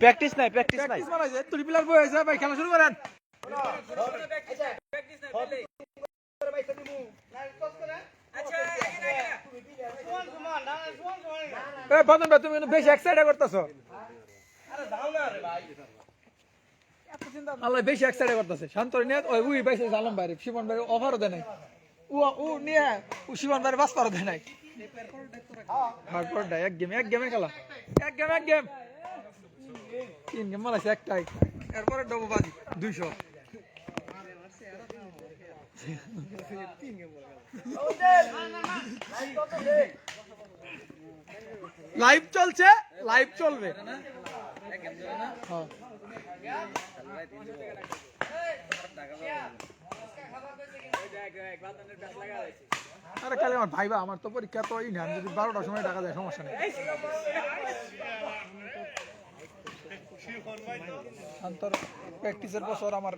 Practice নাই practice নাই। তুই প্লেয়ার বই হয়েছে ভাই খেলা শুরু করেন। এ বদন ভাই তুমি বেশি এক্সাইটেড করতেছো। আল্লাহ বেশি এক্সাইটেড করতেছে। শান্ত নিয়ে ওই উই পাইছে আলম ভাই শিবন ভাই অফারও দেয় নাই। ও ও নিয়ে ও শিবন ভাই বাস পারও দেয় নাই। হার্ড পরটা এক গেম এক গেমে খেলা। এক গেম এক গেম তিন গেম মারাইছে একটাই। এরপরে ডবো বাজি। দুইশো। লাইভ চলছে লাইভ চলবে। হ্যাঁ। আরে কালে আমার ভাইবা আমার তো পরীক্ষা তো এই না আমি যদি বারোটার সময় টাকা যায় সমস্যা নেই। শান্তর প্র্যাকটিসের বছর আমার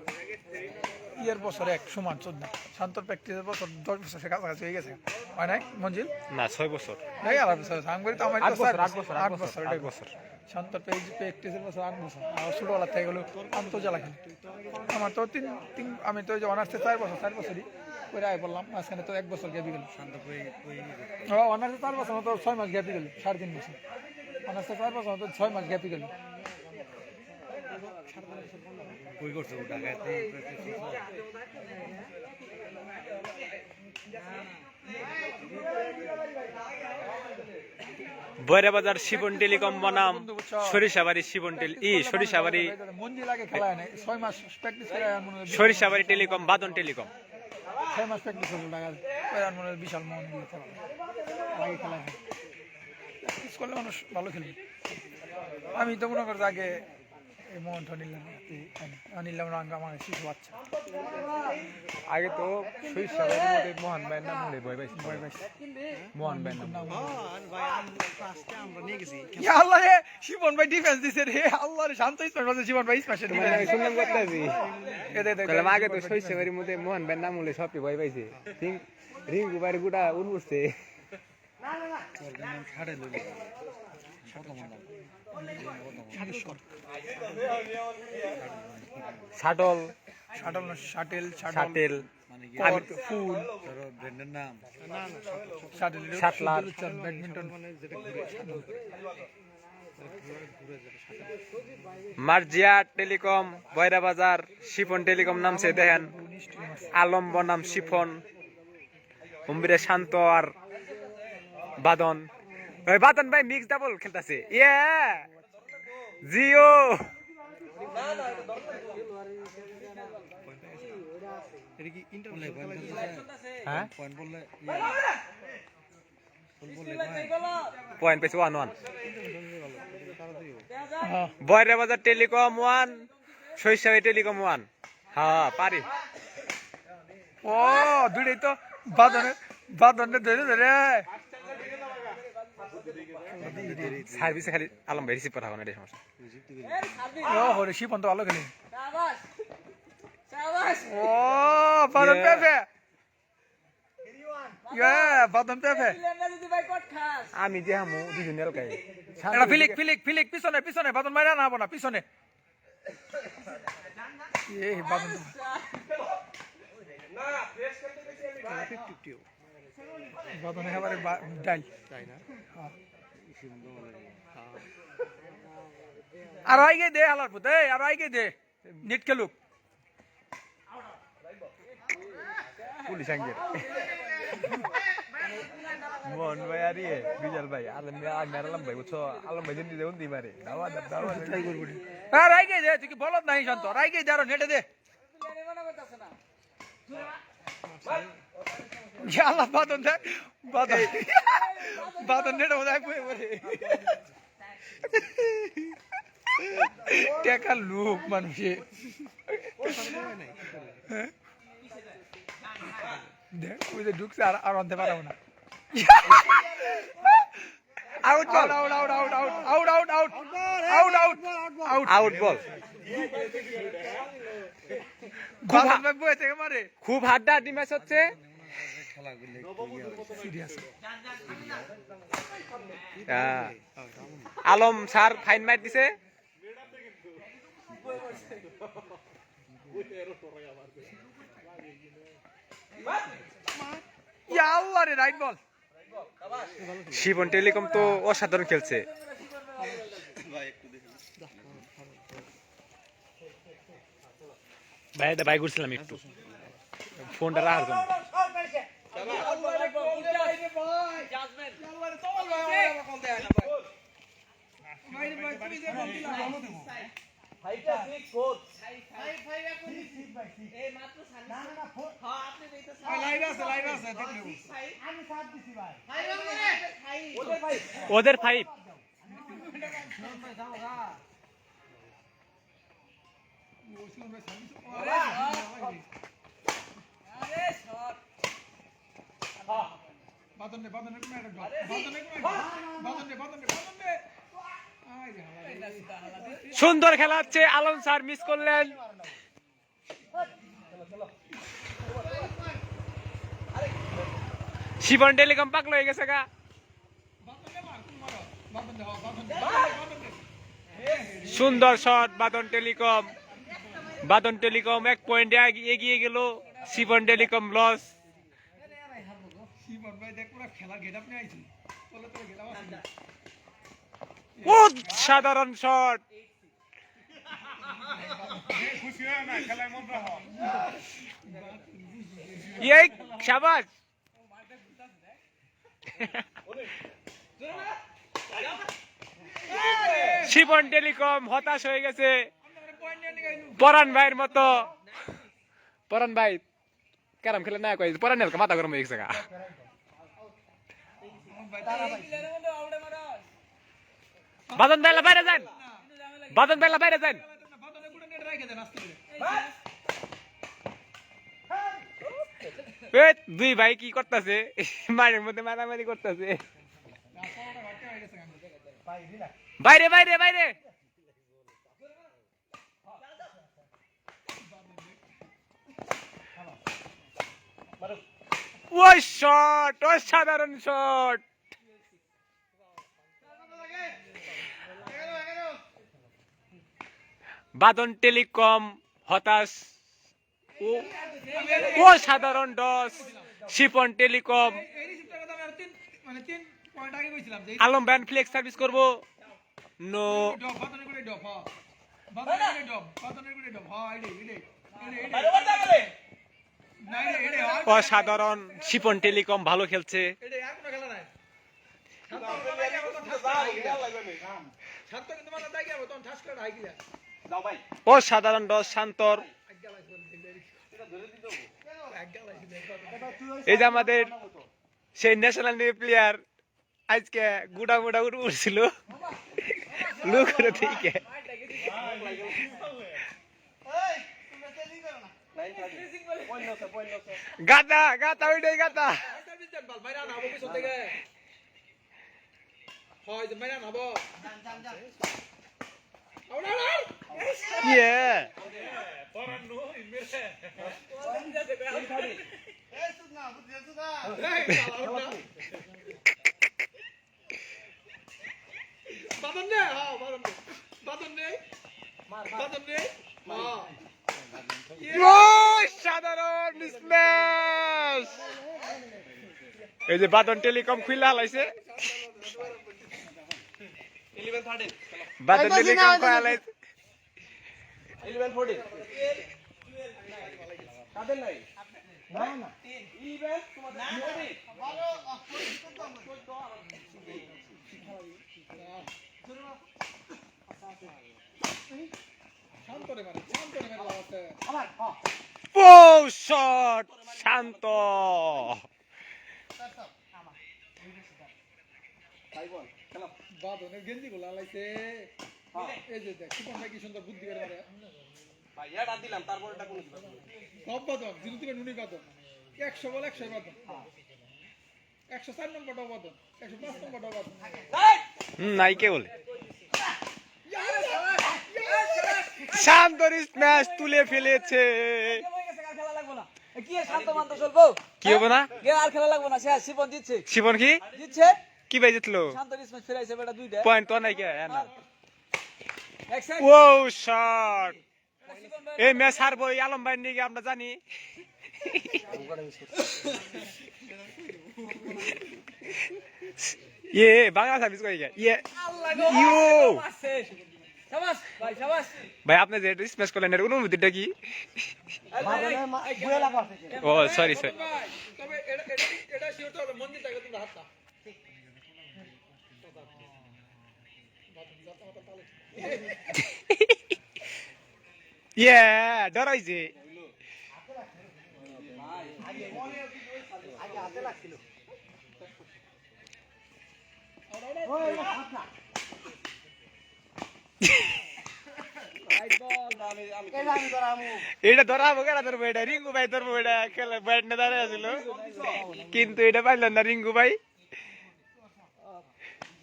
ইয়ের বছর এক সমান চোদ্দ। শান্তর প্র্যাকটিসের বছর দশ বছর সে কাছাকাছি হয়ে গেছে। হয় নাই মঞ্জিল? না ছয় বছর। এই আলাপ বছর আমি করি তো আমার আট তো বছর, আট বছর, আট বছর বছর, আট বছর। শান্তর প্র্যাকটিসের বছর আট বছর আর ছোটবেলা থেকে গেলো আন্তর্জালা খেলি। আমার তো তিন তিন আমি তো অনার্সে চার বছর চার বছরই করে আয় বললাম মাঝখানে তো এক বছর গ্যাপি গেল। অনার্সে চার বছর তো ছয় মাস গ্যাপি গেল সাড়ে তিন বছর। অনার্সে চার বছর তো ছয় মাস গ্যাপি গেল। বৈরাবাজার শিবন টেলিকম বনাম, সরিষাবাড়ি শিবন টেলি ই, সরিষাবাড়ি সরিষাবাড়ি টেলিকম, বাদন টেলিকম। ছয় মাস প্র্যাকটিস বিশাল মন আগে খেলা হয় প্র্যাকটিস করলে মানুষ ভালো খেলবে আমি তো মনে করি আগে আমার শিশু বাচ্চা আগে তো সরিষাবাড়ির মধ্যে মোহন ভাইয়ের নাম হলে ভয় পাইছি ভয় পাইছি মোহন ভাইয়ের নাম। ইয়া আল্লাহ রে শিবন ভাই ডিফেন্স দিছে রে। আল্লাহ রে শান্ত ইসমাইল শিবন ভাই ইসমাইল শুনলাম করতেছি এ দে দে কলাম আগে তো মধ্যে মোহন ভাইয়ের নাম হলে সবই ভয় পাইছে। রিং রিঙ্কু ভাইয়ের গুড়া উন উঠছে শাটল শাটল না shuttle shuttle. Shuttler. Badminton. Marjia telecom Boyra Bazar Shifon telecom নামছে দেখেন। আলম বনাম শিফন। হুম্বিরে শান্ত আর বাদন। ওই বাদন ভাই মিক্স ডাবল খেলতেছে। ইয়ে জিও পয়েন্ট পেয়েছে ওয়ান ওয়ান টেলিকম ওয়ান শৈশবী টেলিকম ওয়ান হ্যাঁ পারি। ও, দুইটাই তো বাদনে বাদনে ধরে ধরে। সার্ভিসে খালি আলম ভাই রিসিভ করা হবে না এটা সমস্যা। ও হরে শিপন তো ভালো খেলে। ও. পেপে। ইয়ে পেপে। আমি যে হামু দুজন এলাকায় এটা ফিলিক ফিলিক ফিলিক পিছনে পিছনে বাদন মাইরা না হব না পিছনে। এই বাদন বাদন একেবারে বা- ডাইল হ্যাঁ। আর আইগে দে আলার পুত আর আইগে দে নিট খেলুক। পুলিশ আঙ্গের মোহন ভাই আর ইয়ে বিজাল ভাই আর আলম ভাই বুঝছ? আলম ভাই জিন্দি দেউন দি মারে দাওয়া দাও দাওয়া আর আইগে দে তুই কি বলত নাই শান্ত? আর আইগে দে আর নেটে দে। Yalla badon da badon. badon ne olay bu evre. টেকা লোক মানুষে দেখ ওই যে ঢুকছে আর আর আনতে পারব না out ball out out out out out out out out out out out ball মারে খুব হাড্ডাহাড্ডি ম্যাচ হচ্ছে। আলম স্যার ফাইন মাইট দিছে। রাইট বল শিবন টেলিকম তো অসাধারণ খেলছে। ভাই ভাই ঘুরছিলাম একটু। ফোনটা রাখার জন্য। লাইভ আছে লাইভ আছে দেখলে ওদের ফাইভ বাদন নে বাদন নে বাদন নে বাদন নে বাদন নে বাদন নে সুন্দর খেলা হচ্ছে, আলম স্যার মিস করলেন। শিবন টেলিকম পাকলো হয়ে গেছে গা। সুন্দর shot, Badon telecom. Badon telecom এক পয়েন্টে এগিয়ে গেল, শিবন টেলিকম লস শিবন ভাই, দেখ পুরো খেলার গেটআপ নিয়ে আইছি বলে তো গেটআপ আছে সাধারণ শট। এই শাবাশ শিবন টেলিকম হতাশ হয়ে গেছে। পরান ভাইয়ের মতো। পরান ভাই, ক্যারাম খেলে না কই পরান মাথা গরম হয়ে গেছে বাদন বেলা বাইরে যান। বাদন বেলা বাইরে যান। দুই ভাই কি করতেছে? মায়ের মধ্যে মারামারি করতেছে। বাইরে বাইরে বাইরে। ওই শট সাধারণ শট বাদন টেলিকম, হতাশ, ও- সাধারণ DOS Shipon telecom. Alam band flex service করব। নো। অসাধারণ, শিপন টেলিকম ভালো খেলছে। অসাধারণ ডস শান্তর। এই যে আমাদের সেই ন্যাশনাল প্লেয়ার আজকে গুড়া মুড়া উঠে উঠছিল লুক করে থেকে গাতা গাতা ওইটাই গাতা বাইরে নাবো পিছন থেকে হয় বাদন নে হ্যাঁ বাদন নে বাদন নে বাদন নে সাধারণ স্ম্যাশ এই যে বাদন টেলিকম খুলে হালাইছে বাদন টেলিকম খুলে হালাইছে শান্ত। রে মানে শান্ত গেঞ্জি গুলো লাইছে এই যে দেখ কিপন ভাই কি সুন্দর বুদ্ধি করে মারে সব বাদন জিরো থেকে নুনি বাদন একশো বল একশো বাদন একশো চার নম্বরটাও বাদন একশো পাঁচ নম্বরটাও বাদন নাই কে বলে। স্ম্যাশ তুলে ফেলেছে। কি আর শান্ত মান্ত চলবো? কি হবে না? আর খেলা লাগবো না শেষ শিবন দিচ্ছে শিবন কি? দিচ্ছে কি ভাই জিতলো? ফেরাইছে বেটা দুইটা। পয়েন্ট তো নাই কে? সাইড ও শট এই ম্যাচ হারবো এই আলম ভাই নিয়ে আমরা জানি ইয়ে বাংলা সার্ভিস করে ইয়ে ইউ সাবাস ভাই সাবাস ভাই আপনি যে স্ম্যাশ করলেন এর অনুভূতিটা কি ও সরি সরি হবে ইয়ে ডরাইছে। এটা ধরাবো কেন ধরবো এটা? রিঙ্গু ভাই ধরবো এটা খেলে, ব্যাট না দাঁড়িয়ে আছিল। কিন্তু এটা পাইলেন না রিঙ্গু ভাই।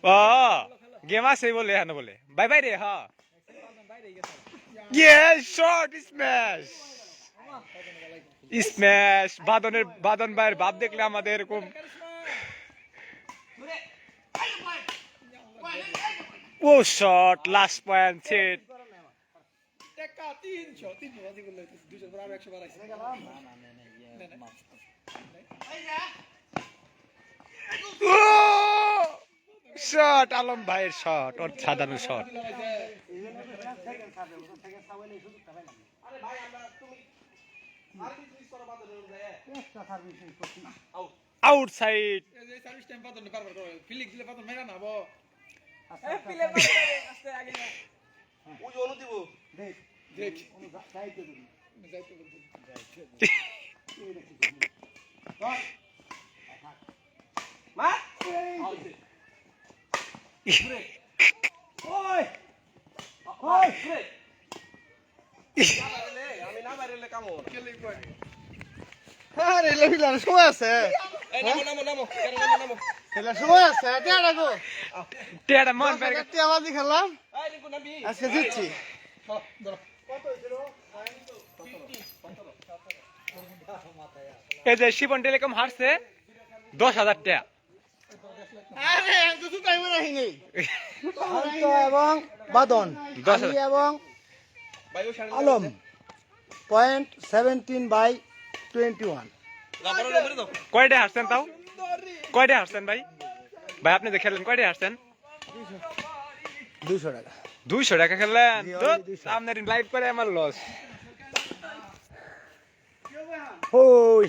ও। গেম আছে বলে হ্যাঁ বলে। বাই বাই রে হ্যাঁ Yes, short smash. স্ম্যাশ বাদনের বাদন ভাইয়ের ভাব দেখলে আমাদের এরকম। ও শট লাস্ট পয়েন্ট সেট টাকা তিনশো তিনশো বাজি করলে দুশো করে আরও একশো বাড়াইছে শট আলম ভাইয়ের শট ওর সাধারণ শট। আউটসাইড এই আছে জিতছি এই যে শিবন টেলিকম হারছে দশ হাজার টাকা আরে আমি তো টাইমে রাখি নেই শান্ত এবং বাদন। এবং Alam. Point seventeen by twenty one কয়টা হারছেন তাও? কয়টা হারছেন ভাই? ভাই আপনি যে খেললেন কয়টা হারছেন? দুশো টাকা। দুইশো টাকা খেললেন জি, তো only 200 আপনার লাইভ করে আমার লস। ওই